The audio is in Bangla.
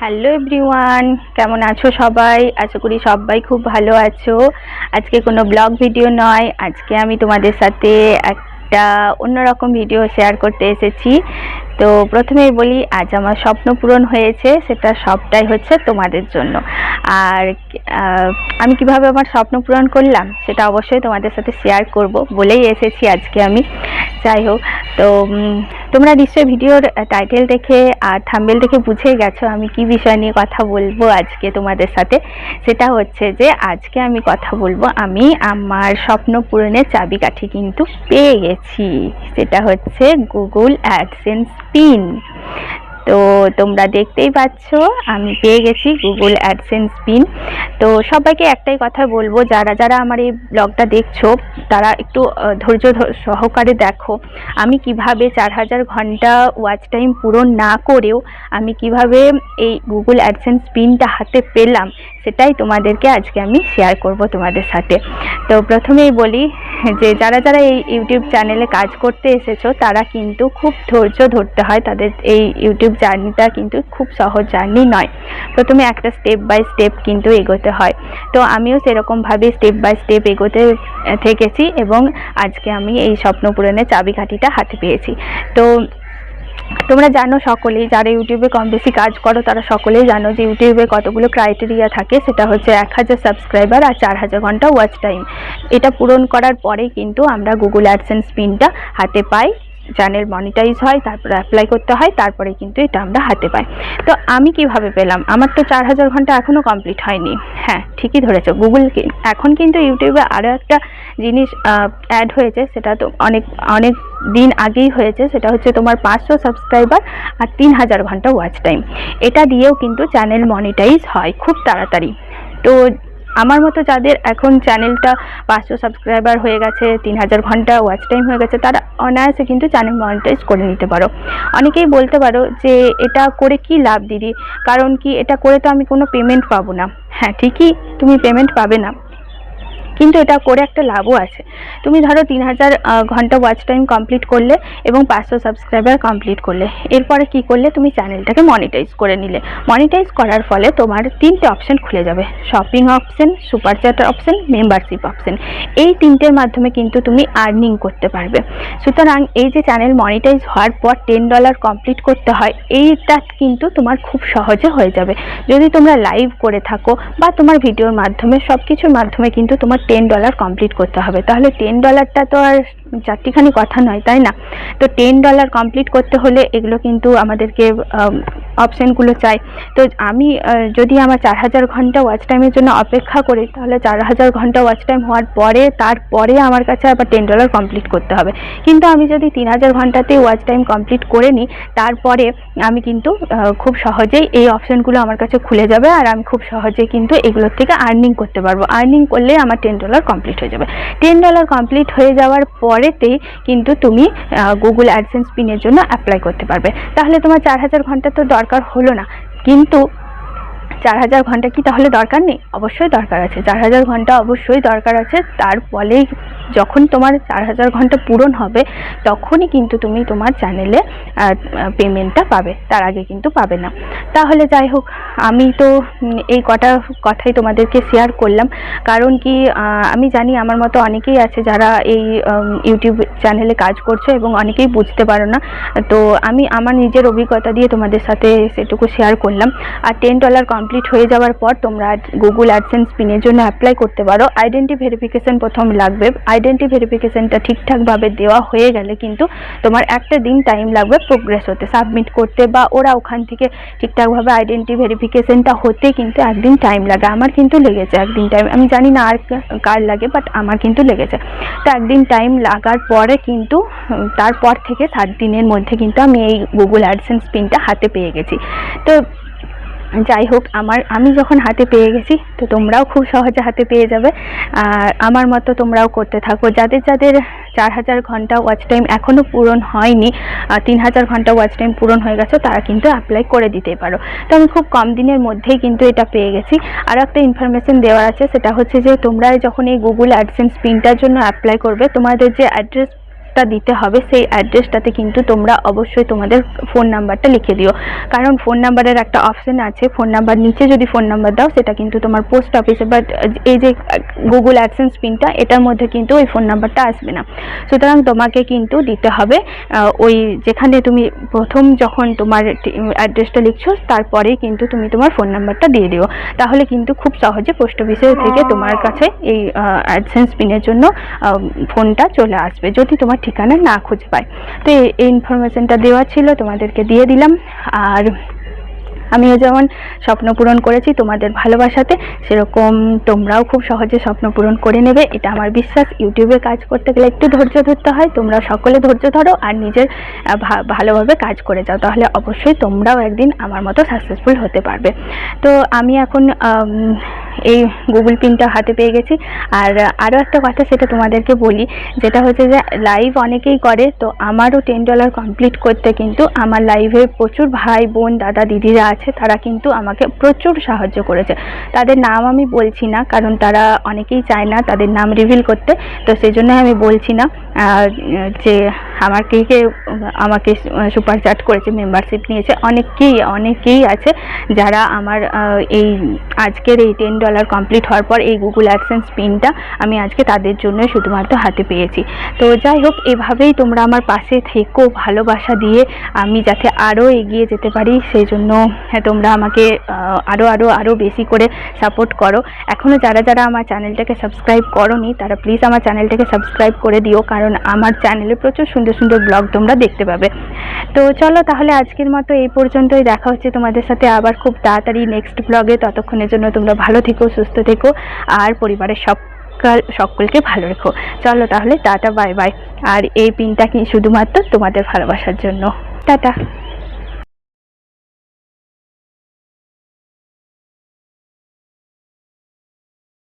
হ্যালো এভরিওয়ান কেমন আছো সবাই? আশা করি সবাই খুব ভালো আছো। আজকে কোনো ব্লগ ভিডিও নয়। আজকে আমি তোমাদের সাথে একটা অন্যরকম ভিডিও শেয়ার করতে এসেছি। তো প্রথমেই বলি, আজ আমার স্বপ্ন পূরণ হয়েছে, সেটা সবটাই হচ্ছে তোমাদের জন্য। আর আমি কীভাবে আমার স্বপ্ন পূরণ করলাম, সেটা অবশ্যই তোমাদের সাথে শেয়ার করব বলেই এসেছি আজকে আমি। যাই হোক, তো তোমরা নিশ্চয়ই ভিডিওর টাইটেল দেখে আর থাম্বেল দেখে বুঝে গেছো আমি কি বিষয় নিয়ে কথা বলব আজকে তোমাদের সাথে। সেটা হচ্ছে যে আজকে আমি কথা বলব, আমি আমার স্বপ্ন পূরণের চাবিকাঠি কিন্তু পেয়ে গেছি। সেটা হচ্ছে গুগল অ্যাডসেন্স পিন তো তোমরা দেখতেই পাচ্ছ, আমি পেয়ে গেছি গুগল অ্যাডসেন্স পিন তো সবাইকে একটাই কথা বলব, যারা যারা আমার এই ব্লগটা দেখছ, তারা একটু ধৈর্য সহকারে দেখো। আমি কীভাবে চার হাজার ঘণ্টা ওয়াচ টাইম পূরণ না করেও আমি কীভাবে এই গুগল অ্যাডসেন্স পিনটা হাতে পেলাম সেটাই তোমাদেরকে আজকে আমি শেয়ার করব তোমাদের সাথে। তো প্রথমেই বলি যে, যারা যারা এই ইউটিউব চ্যানেলে কাজ করতে এসেছ, তারা কিন্তু খুব ধৈর্য ধরতে হয় তাদের এই ইউটিউব জার্নিটা কিন্তু খুব সহজ জার্নি নয়। প্রথমে একটা স্টেপ বাই স্টেপ কিন্তু এগোতে হয়। তো আমিও সেরকমভাবে স্টেপ বাই স্টেপ এগোতে থেকেছি এবং আজকে আমি এই স্বপ্ন পূরণের চাবিকাঠিটা হাতে পেয়েছি। তো তোমরা জানো সকলেই, যারা ইউটিউবে কম বেশি কাজ করো, তারা সকলেই জানো যে ইউটিউবে কতগুলো ক্রাইটেরিয়া থাকে। সেটা হচ্ছে এক হাজার সাবস্ক্রাইবার আর চার হাজার ঘণ্টা ওয়াচ টাইম এটা পূরণ করার পরেই কিন্তু আমরা গুগল অ্যাডসেন্স পিনটা হাতে পাই। চ্যানেল মনিটাইজ হয়, তারপর অ্যাপ্লাই করতে হয়, তারপরে কিন্তু এটা আমরা হাতে পাই। তো আমি কীভাবে পেলাম? আমার তো চার হাজার ঘণ্টা এখনও কমপ্লিট হয়নি। হ্যাঁ ঠিকই ধরেছো। গুগল এখন কিন্তু ইউটিউবে আরও একটা জিনিস অ্যাড হয়েছে, সেটা তো অনেক অনেক দিন আগেই হয়েছে। সেটা হচ্ছে তোমার পাঁচশো সাবস্ক্রাইবার আর তিন হাজার ঘণ্টা ওয়াচ টাইম এটা দিয়েও কিন্তু চ্যানেল মনিটাইজ হয় খুব তাড়াতাড়ি। তো আমার মতো যাদের এখন চ্যানেলটা পাঁচশো সাবস্ক্রাইবার হয়ে গেছে, তিন হাজার ঘণ্টা ওয়াচ টাইম হয়ে গেছে, তারা অনায়াসে কিন্তু চ্যানেল মনিটাইজ করে নিতে পারো। অনেকেই বলতে পারো যে এটা করে কি লাভ দিদি? কারণ কি এটা করে তো আমি কোনো পেমেন্ট পাবো না। হ্যাঁ ঠিকই তুমি পেমেন্ট পাবে না। কিন্তু এটা করে একটা লাভও আছে। তুমি ধরো তিন হাজার ঘণ্টা ওয়াচ টাইম কমপ্লিট করলে এবং পাঁচশো সাবস্ক্রাইবার কমপ্লিট করলে। এরপরে কি করলে? তুমি চ্যানেলটাকে মনিটাইজ করে নিলে। মনিটাইজ করার ফলে তোমার তিনটে অপশন খুলে যাবে। Shopping option super chat option membership option এই তিনটের মাধ্যমে কিন্তু তুমি আর্নিং করতে পারবে। সুতরাং এই যে চ্যানেল মনিটাইজ হওয়ার পর টেন ডলার কমপ্লিট করতে হয়, এইটা কিন্তু তোমার খুব সহজে হয়ে যাবে। যদি তোমরা লাইভ করে থাকো বা তোমার ভিডিওর মাধ্যমে সব কিছুর মাধ্যমে কিন্তু তোমার টেন ডলার কমপ্লিট করতে হবে। তাহলে টেন ডলারটা তো আর চারটিখানি কথা নয়, তাই না? তো টেন ডলার কমপ্লিট করতে হলে এগুলো কিন্তু আমাদেরকে অপশানগুলো চাই। তো আমি যদি আমার চার হাজার ঘণ্টা ওয়াচ টাইমের জন্য অপেক্ষা করি, তাহলে চার হাজার ঘণ্টা ওয়াচ টাইম হওয়ার পরে, তারপরে আমার কাছে আবার টেন ডলার কমপ্লিট করতে হবে। কিন্তু আমি যদি তিন হাজার ঘন্টাতে ওয়াচ টাইম কমপ্লিট করে নিই, তারপরে আমি কিন্তু খুব সহজেই এই অপশানগুলো আমার কাছে খুলে যাবে আর আমি খুব সহজেই কিন্তু এগুলোর থেকে আর্নিং করতে পারব। আর্নিং করলে আমার টেন ডলার কমপ্লিট হয়ে যাবে। টেন ডলার কমপ্লিট হয়ে যাওয়ার পরেতেই কিন্তু তুমি গুগল অ্যাডসেন্স পিনের জন্য অ্যাপ্লাই করতে পারবে। তাহলে তোমার চার হাজার ঘণ্টা তো দরকার হলো না। কিন্তু চার হাজার ঘণ্টা কি তাহলে দরকার নেই? অবশ্যই দরকার আছে। চার হাজার ঘণ্টা অবশ্যই দরকার আছে। তার ফলে যখন তোমার চার হাজার ঘণ্টা পূরণ হবে, তখনই কিন্তু তুমি তোমার চ্যানেলে পেমেন্টটা পাবে। তার আগে কিন্তু পাবে না। তাহলে যাই হোক, আমি তো এই কটা কথাই তোমাদেরকে শেয়ার করলাম। কারণ কি আমি জানি আমার মতো অনেকেই আছে যারা এই ইউটিউব চ্যানেলে কাজ করছ এবং অনেকেই বুঝতে পারো না। তো আমি আমার নিজের অভিজ্ঞতা দিয়ে তোমাদের সাথে সেটুকু শেয়ার করলাম। আর টেন ডলার কমপ্লিট হয়ে যাওয়ার পর তোমরা গুগল অ্যাডসেন্স পিনের জন্য অ্যাপ্লাই করতে পারো। আইডেন্টি ভেরিফিকেশন প্রথম লাগবে। আইডেন্টি ভেরিফিকেশানটা ঠিকঠাকভাবে দেওয়া হয়ে গেলে কিন্তু তোমার একটা দিন টাইম লাগবে প্রোগ্রেস হতে সাবমিট করতে বা ওরা ওখান থেকে ঠিকঠাকভাবে আইডেন্টি ভেরিফিকেশানটা হতে কিন্তু একদিন টাইম লাগে। আমার কিন্তু লেগেছে একদিন টাইম আমি জানি না আর কার লাগে বাট আমার কিন্তু লেগেছে। তো একদিন টাইম লাগার পরে কিন্তু তারপর থেকে সাত দিনের মধ্যে কিন্তু আমি এই গুগল অ্যাডসেন্স পিনটা হাতে পেয়ে গেছি। তো যাই হোক, আমার, আমি যখন হাতে পেয়ে গেছি, তো তোমরাও খুব সহজে হাতে পেয়ে যাবে। আর আমার মতো তোমরাও করতে থাকো। যাদের যাদের চার হাজার ঘণ্টা ওয়াচ টাইম এখনও পূরণ হয়নি তিন হাজার ঘণ্টা ওয়াচ টাইম পূরণ হয়ে গেছে, তারা কিন্তু অ্যাপ্লাই করে দিতে পারো। তো আমি খুব কম দিনের মধ্যেই কিন্তু এটা পেয়ে গেছি। আর একটা ইনফরমেশন দেওয়ার আছে, সেটা হচ্ছে যে তোমরা যখন এই গুগল অ্যাডসেন্স পিনটার জন্য অ্যাপ্লাই করবে, তোমাদের যে অ্যাড্রেস অ্যাড্রেসটা দিতে হবে, সেই অ্যাড্রেসটাতে কিন্তু তোমরা অবশ্যই তোমাদের ফোন নাম্বারটা লিখে দিও। কারণ ফোন নাম্বারের একটা অপশন আছে ফোন নাম্বার নিচে যদি ফোন নাম্বার দাও, সেটা কিন্তু তোমার পোস্ট অফিসে বাট এই যে গুগল অ্যাডসেন্স পিনটা এটার মধ্যে কিন্তু ওই ফোন নাম্বারটা আসবে না। সুতরাং তোমাকে কিন্তু দিতে হবে ওই যেখানে তুমি প্রথম যখন তোমার অ্যাড্রেসটা লিখছো তারপরেই কিন্তু তুমি তোমার ফোন নাম্বারটা দিয়ে দিও। তাহলে কিন্তু খুব সহজে পোস্ট অফিসে থেকে তোমার কাছে এই অ্যাডসেন্স পিনের জন্য ফোনটা চলে আসবে। যদি তোমার ঠিকানা না খুঁজে পায় তো এই ইনফরমেশনটা দেওয়া ছিল, তোমাদেরকে দিয়ে দিলাম। আর আমিও যেমন স্বপ্ন পূরণ করেছি তোমাদের ভালোবাসাতে, সেরকম তোমরাও খুব সহজে স্বপ্ন পূরণ করে নেবে। এটা আমার বিশ্বাস। ইউটিউবে কাজ করতে গেলে একটু ধৈর্য ধরতে হয়। তোমরা সকলে ধৈর্য ধরো আর নিজের ভালোভাবে কাজ করে যাও। তাহলে অবশ্যই তোমরাও একদিন আমার মতো সাকসেসফুল হতে পারবে। তো আমি এখন এই গুগল পিনটা হাতে পেয়ে গেছি। আর আরও একটা কথা সেটা তোমাদেরকে বলি, যেটা হচ্ছে যে লাইভ অনেকেই করে, তো আমারও টেন ডলার কমপ্লিট করতে কিন্তু আমার লাইভে প্রচুর ভাই, বোন, দাদা, দিদিরা আছে, তারা কিন্তু আমাকে প্রচুর সাহায্য করেছে। তাদের নাম আমি বলছি না, কারণ তারা অনেকেই চায় না তাদের নাম রিভিল করতে, তো সেই জন্য আমি বলছি না। যে আমার কে কে আমাকে সুপার চাট করেছে মেম্বারশিপ নিয়েছে অনেকেই অনেকেই আছে যারা আমার এই আজকের এই টেন ডলার কমপ্লিট হওয়ার পর এই গুগল অ্যাডসেন্স পিনটা আমি আজকে তাদের জন্য শুধুমাত্র হাতে পেয়েছি। তো যাই হোক এভাবেই তোমরা আমার পাশে থেকো ভালোবাসা দিয়ে আমি যাতে আরও এগিয়ে যেতে পারি সেই জন্য হ্যাঁ, তোমরা আমাকে আরও আরও আরও বেশি করে সাপোর্ট করো। এখনও যারা যারা আমার চ্যানেলটাকে সাবস্ক্রাইব করনি তারা প্লিজ আমার চ্যানেলটাকে সাবস্ক্রাইব করে দিও কারণ আমার চ্যানেলে প্রচুর সুন্দর সুন্দর ব্লগ তোমরা দেখতে পাবে। তো চলো তাহলে আজকের মতো এই পর্যন্তই দেখা হচ্ছে তোমাদের সাথে আবার খুব তাড়াতাড়ি নেক্সট ব্লগে ততক্ষণের জন্য তোমরা ভালো থেকো। সুস্থ থেকো, আর পরিবারের সব সকলকে ভালো রেখো। চলো তাহলে, টাটা, বাই বাই। আর এই পিনটা কি শুধুমাত্র তোমাদের ভালোবাসার জন্য? টাটা।